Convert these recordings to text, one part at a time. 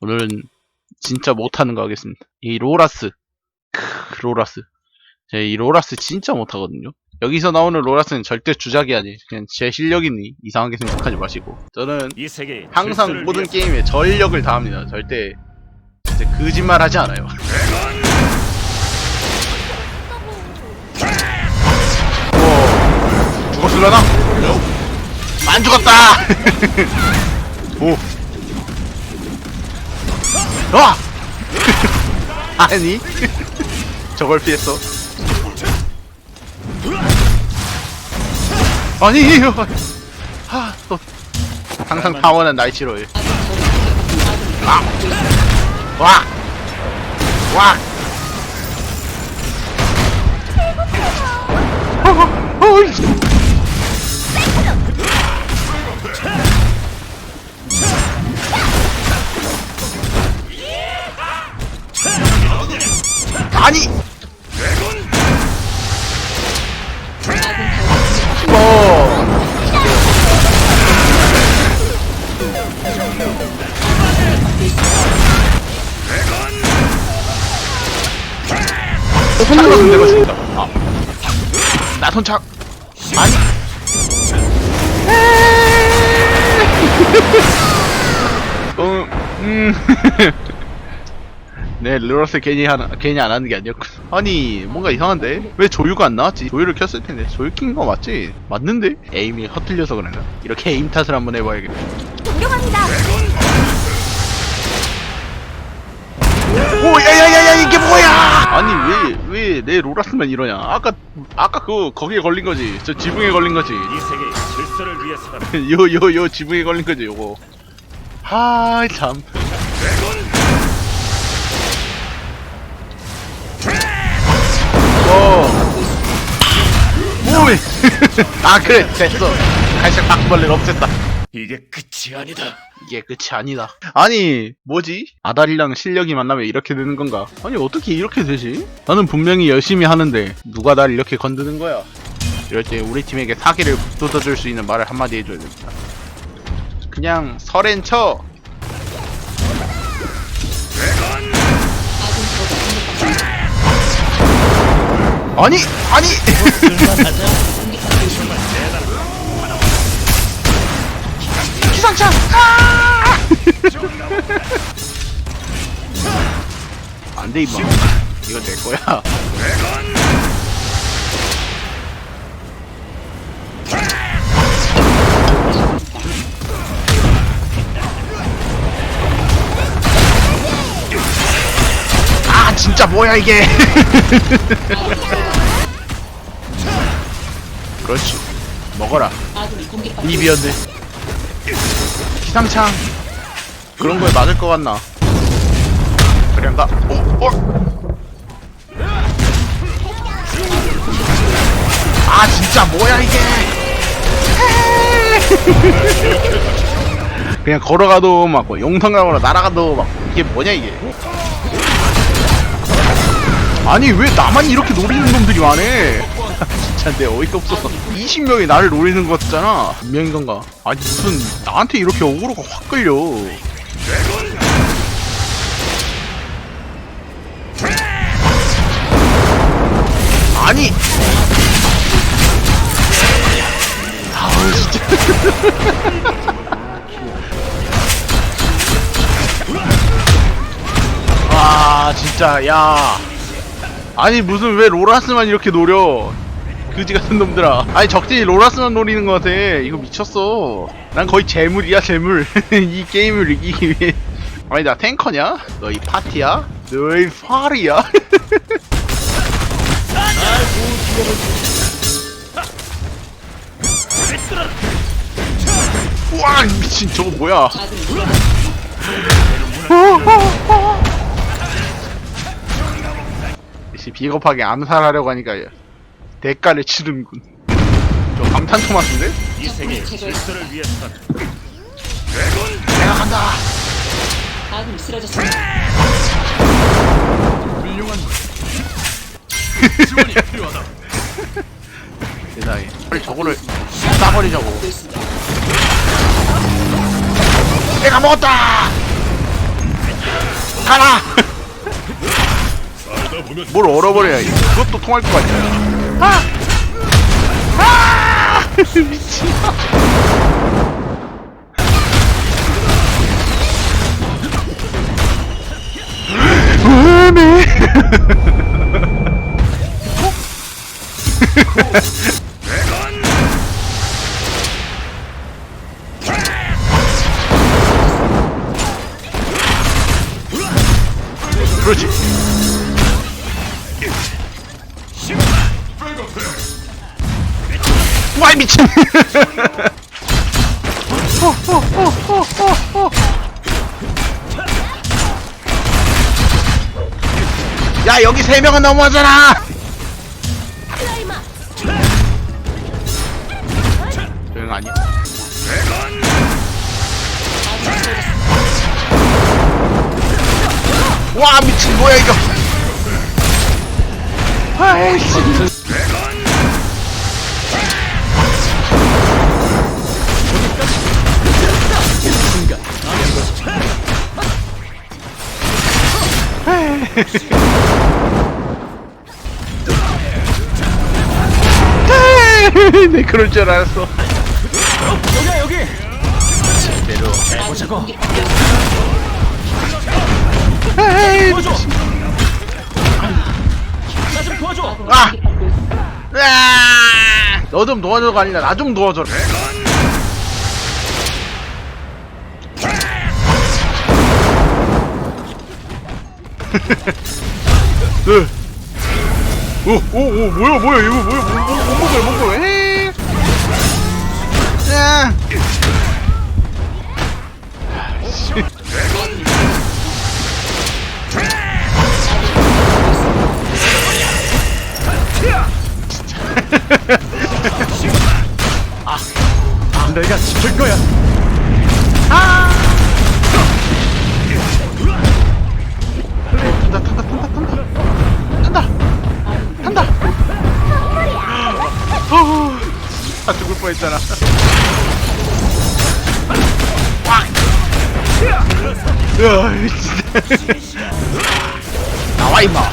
오늘은 진짜 못하는 거 하겠습니다. 이 로라스. 크, 로라스. 제가 이 로라스 진짜 못하거든요. 여기서 나오는 로라스는 절대 주작이 아니 그냥 제 실력이니 이상하게 생각하지 마시고 저는 항상 모든 게임에 전력을 다합니다. 절대 진짜 거짓말 하지 않아요. 오, 죽었을라나? 안 죽었다! 오. 와! 아니? 저걸 피했어. 아니, 하, 또. 항상 타원은 날치로일. 와! 와! 와! 어, 어이. 손으로 내가 죽는다. 아. 나 손착. 아니. 음, 음. 네, 르러스 괜히 하나, 괜히 안 하는 게 아니었군. 아니, 뭔가 이상한데? 왜 조유가 안 나왔지? 조유를 켰을 텐데. 조유 킨 거 맞지? 맞는데? 에임이 허틀려서 그런가? 이렇게 에임 탓을 한번 해봐야겠다. 존경합니다. 오, 야 야 야 야, 이게 뭐야! 아니, 왜, 왜 내 로라스만 이러냐? 아까, 아까 그, 거기에 걸린 거지. 저 지붕에 걸린 거지. 이 세계 질서를 위해서다. 요, 요, 요 지붕에 걸린 거지, 요거. 하, 참. 오. 오이. 아, 그래, 됐어. 갈색 바퀴벌레를 없앴다. 이게 끝이 아니다. 이게 끝이 아니다. 아니, 뭐지? 아다리랑 실력이 만나면 이렇게 되는 건가? 아니, 어떻게 이렇게 되지? 나는 분명히 열심히 하는데, 누가 날 이렇게 건드는 거야? 이럴 때 우리 팀에게 사기를 북돋아줄 수 있는 말을 한마디 해줘야 됩니다. 그냥 설엔 쳐! 아니! 아니! 기상차! 아! 안 돼, 임마. 이건 내 거야. 아, 진짜 뭐야, 이게. 그렇지. 먹어라. 입이었네. 기상창. 그런 거에 맞을 것 같나? 그런가? 어, 어. 아 진짜 뭐야 이게? 그냥 걸어가도 막뭐 용성강으로 날아가도 막 이게 뭐냐 이게? 아니 왜 나만 이렇게 노리는 놈들이 많해? 진짜 내 어이가 없었어. 20명이 나를 노리는 것 같잖아. 몇 명인 건가? 아니 무슨 나한테 이렇게 어그로가 확 끌려. 아니. 아우 진짜. 아 진짜 야. 아니 무슨 왜 로라스만 이렇게 노려? 그지 같은 놈들아. 아니 적진이 로라스만 노리는 것 같아. 이거 미쳤어. 난 거의 재물이야 재물. 이 게임을 이기기 위해. 아니 나 탱커냐? 너이 파티야? 너이 파리야? 우와 미친 저거 뭐야? 역시 비겁하게 암살하려고 하니까 대가를 치르는군. 저 방탄 토마스인데? 이 세계 질서를 위해서다. 내가 간다. 아군이 쓰러졌습니다. 세상에. 빨리 저거를 싸버리자고. 내가 먹었다. 가라 뭘 얼어버려 그것도 통할 것 같아 아! 아! 미친 으네 와이 미친. 야 여기 세 명은 너무하잖아. 응 아니야? 와 미친 뭐야 이거. 아이씨 네 그럴 줄 알았어 여기야 여기. 제대로 보자고. 에이, 도와줘. 나좀 도와줘. 아! 으아! 너좀 도와줘가 아니라 나 좀 도와줘라 오, 오, 오, 뭐야, 뭐야, 이거 뭐야, 뭐, 뭐, 못 먹어요, 못 먹어요, 에 뻔했잖아. 꽉. 으아, 진짜. 나와, 임마.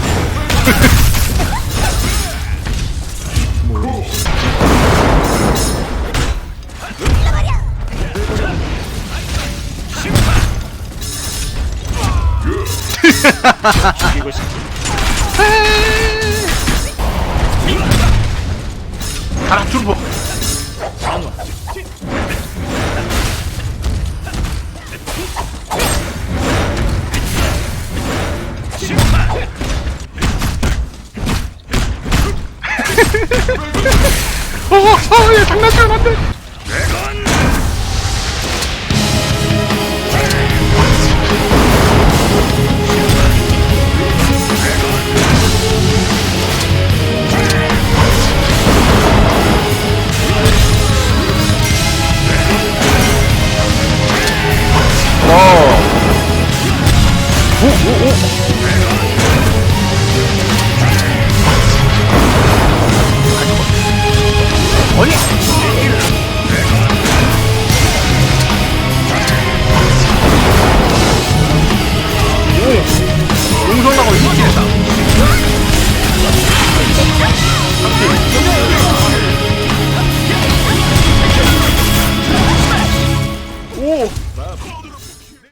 죽이고 싶 가라, turbo. 어, 어, 얘 장난치면 안 돼.